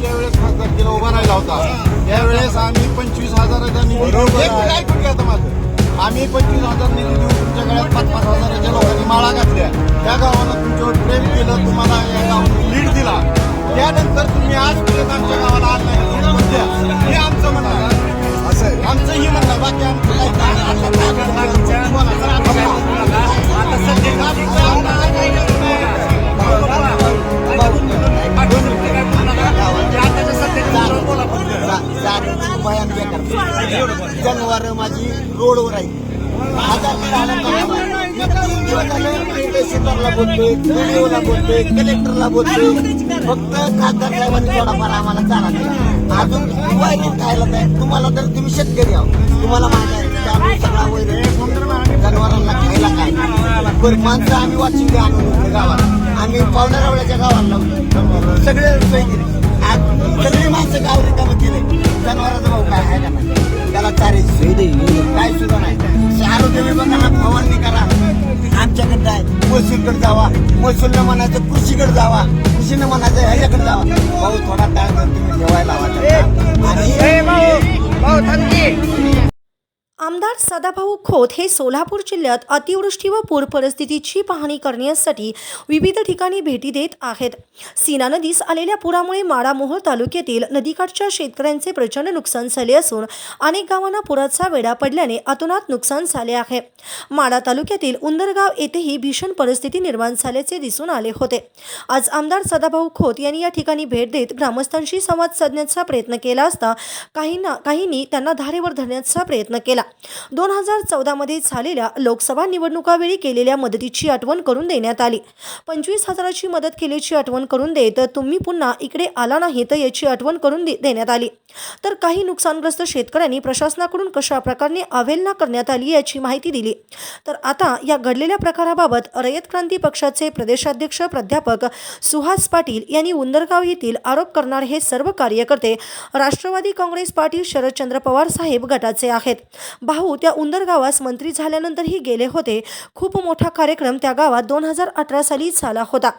तुम्ही ज्या वेळेस खासदार केला उभा राहिला होता त्यावेळेस आम्ही पंचवीस हजाराचा निधी ऐकून घ्या माझं आम्ही पंचवीस हजार निधी देऊन तुमच्या गळ्यात पाच पाच हजाराच्या लोकांनी माळा घातल्या. त्या गावानं तुमच्यावर प्रेम केलं तुम्हाला या गावाने लीड दिला. त्यानंतर तुम्ही आजपर्यंत आमच्या गावाला आला नाही. हे आमचं म्हणणं आहे. आमचं ही म्हणणं. बाकी आमचं तहसीलदारला बोलतोय व्हिडिओला बोलतोय कलेक्टरला बोलतोय. फक्त खासदार साहेबांनी थोडाफार आम्हाला चारा अजून वैरण खायला नाही. तुम्हाला तर तुम्ही शेतकरी आहो तुम्हाला माहिती आहे आम्ही सगळा वैरण जनावरांना खायला काय? बरं माणसं आम्ही वाचिंग आणून गावात आम्ही पावणारावळ्याच्या गावाला सगळे आज सगळी माणसं गाव रिकामं महसूलनं म्हणायचं कृषीकडे जावा. कृषीनं म्हणायचं ह्याच्याकडे जावा. भाऊ थोडा टाळ तुम्ही ठेवायला हवा आणि आमदार सदाभाऊ खोत हे सोलापूर जिल्ह्यात अतिवृष्टी व पूर परिस्थितीची पाहणी करण्यासाठी विविध ठिकाणी भेटी देत आहेत. सीना नदीस आलेल्या पुरामुळे माडामोहोळ तालुक्यातील नदीकाठच्या शेतकऱ्यांचे प्रचंड नुकसान झाले असून अनेक गावांना पुराचा वेढा पडल्याने अतोनात नुकसान झाले आहे. माडा तालुक्यातील उंदरगाव येथेही भीषण परिस्थिती निर्माण झाल्याचे दिसून आले होते. आज आमदार सदाभाऊ खोत यांनी या ठिकाणी भेट देत ग्रामस्थांशी संवाद साधण्याचा प्रयत्न केला असता काहींना काहींनी त्यांना धारेवर धरण्याचा प्रयत्न केला. दोन हजार चौदामध्ये झालेल्या लोकसभा निवडणुकावेळी केलेल्या मदतीची आठवण करून देण्यात आली. पंचवीस हजाराची मदत केल्याची आठवण करून देत तुम्ही पुन्हा इकडे आला नाही तर याची आठवण करून दे- देण्यात आली. तर काही नुकसानग्रस्त शेतकऱ्यांनी प्रशासनाकडून कशा प्रकारे अवहेलना करण्यात आली याची माहिती दिली. तर आता या घडलेल्या प्रकाराबाबत रयत क्रांती पक्षाचे प्रदेशाध्यक्ष प्राध्यापक सुहास पाटील यांनी उंदरगाव येथील आरोप करणारे हे सर्व कार्यकर्ते राष्ट्रवादी काँग्रेस पार्टी शरदचंद्र पवार साहेब गटाचे आहेत. भाऊ त्या उंदर गावास मंत्री झाल्यानंतरही गेले होते. खूप मोठा कार्यक्रम त्या गावात दोन हजार अठरा साली झाला होता.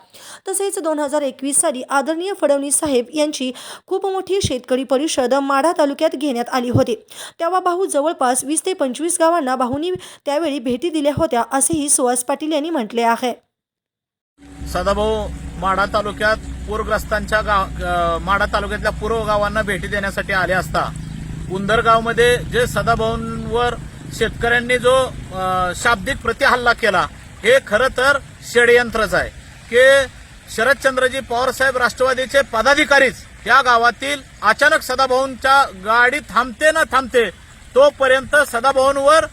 तसेच दोन हजार एकवीस साली आदरणीय फडणवीस साहेब यांची खूप मोठी शेतकरी परिषद माढा तालुक्यात घेण्यात आली होती. तेव्हा भाऊ जवळपास वीस ते पंचवीस गावांना भाऊनी त्यावेळी भेटी दिल्या होत्या असेही सुहास पाटील यांनी म्हटले आहे. सदाभाऊ माढा तालुक्यात पूरग्रस्तांच्या गाव माढा तालुक्यातल्या पूर्व गावांना भेटी देण्यासाठी आले असता उंदरगावमध्ये जे वर शेतकऱ्यांनी जो शाब्दिक प्रतिहल्ला केला हे खरं तर षडयंत्रच आहे. की शरदचंद्रजी पवारसाहेब राष्ट्रवादीचे पदाधिकारीच या गावातील अचानक सदाभाऊंच्या गाडी थांबते ना थांबते तोपर्यंत सदाभाऊंवर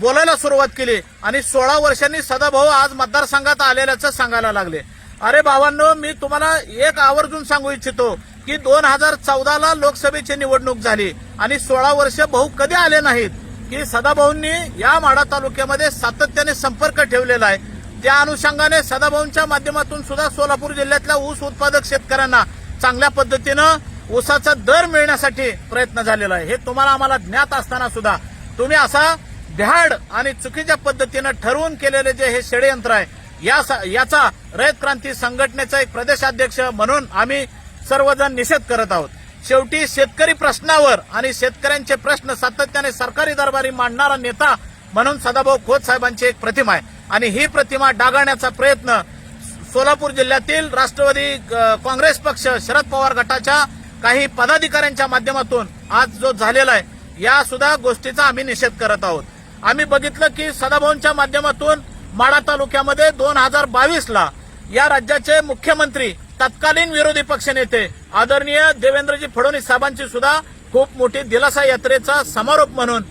बोलायला सुरुवात केली आणि सोळा वर्षांनी सदाभाऊ आज मतदारसंघात आलेल्याचं सांगायला लागले. अरे भावांनो मी तुम्हाला एक आवर्जून सांगू इच्छितो की दोन हजार चौदाला लोकसभेची निवडणूक झाली आणि सोळा वर्ष भाऊ कधी आले नाहीत? की सदाभाऊंनी या माढा तालुक्यामध्ये सातत्याने संपर्क ठेवलेला आहे. त्या अनुषंगाने सदाभाऊंच्या माध्यमातून सुद्धा सोलापूर जिल्ह्यातल्या ऊस उत्पादक शेतकऱ्यांना चांगल्या पद्धतीनं ऊसाचा दर मिळण्यासाठी प्रयत्न झालेला आहे. हे तुम्हाला आम्हाला ज्ञात असताना सुद्धा तुम्ही असा ध्याड आणि चुकीच्या पद्धतीनं ठरवून केलेले जे हे षडयंत्र आहे या याचा रयत क्रांती संघटनेचा एक प्रदेशाध्यक्ष म्हणून आम्ही सर्वजण निषेध करत आहोत. शेवटी शेतकरी प्रश्नावर आणि शेतकऱ्यांचे प्रश्न सातत्याने सरकारी दरबारी मांडणारा नेता म्हणून सदाभाऊ खोत साहेबांची एक प्रतिमा आहे. आणि ही प्रतिमा डागाळण्याचा प्रयत्न सोलापूर जिल्ह्यातील राष्ट्रवादी काँग्रेस पक्ष शरद पवार गटाच्या काही पदाधिकाऱ्यांच्या माध्यमातून आज जो झालेला आहे या सुद्धा गोष्टीचा आम्ही निषेध करत आहोत. आम्ही बघितलं की सदाभाऊंच्या माध्यमातून माडा तालुक्यामध्ये दोन हजार बावीसला या राज्याचे मुख्यमंत्री तत्कालीन विरोधी पक्षनेते आदरणीय देवेंद्रजी फडणवीस साहेबांची सुद्धा खूप मोठी दिलासा यात्रेचा समारोप म्हणून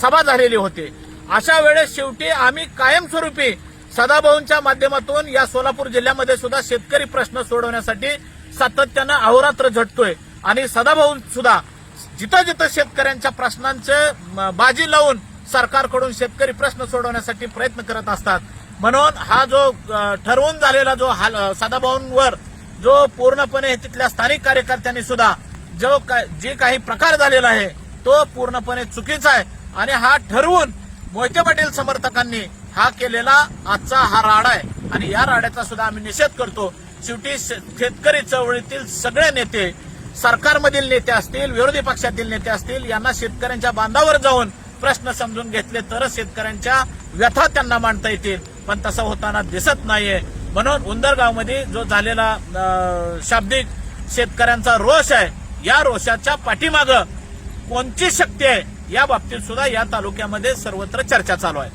सभा झालेली होती. अशा वेळेस शेवटी आम्ही कायमस्वरूपी सदाभाऊंच्या माध्यमातून या सोलापूर जिल्ह्यामध्ये सुद्धा शेतकरी प्रश्न सोडवण्यासाठी सातत्यानं अहोरात्र झटतोय. आणि सदाभाऊ सुद्धा जिथं जिथं शेतकऱ्यांच्या प्रश्नांचे बाजी लावून सरकारकडून शेतकरी प्रश्न सोडवण्यासाठी प्रयत्न करत असतात म्हणून हा जो ठरवून झालेला जो हाल अ, सदाभाऊंवर जो पूर्णपणे तिथल्या स्थानिक कार्यकर्त्यांनी सुद्धा जो काय जे काही प्रकार झालेला आहे तो पूर्णपणे चुकीचा आहे. आणि हा ठरवून मोहिते पाटील समर्थकांनी हा केलेला आजचा हा राडा आहे. आणि या राड्याचा सुद्धा आम्ही निषेध करतो. शेवटी शे- शेतकरी चळवळीतील सगळे नेते सरकारमधील नेते असतील विरोधी पक्षातील नेते असतील यांना शेतकऱ्यांच्या बांधावर जाऊन प्रश्न समजून घेतले तरच शेतकऱ्यांच्या व्यथा त्यांना मांडता येतील. पण तसं होताना दिसत नाहीये. म्हणून उंदरगावमध्ये जो झालेला शाब्दिक शेतकऱ्यांचा रोष आहे या रोषाच्या पाठीमागं कोणती शक्ती आहे? या बाबतीत सुद्धा या तालुक्यामध्ये सर्वत्र चर्चा चालू आहे.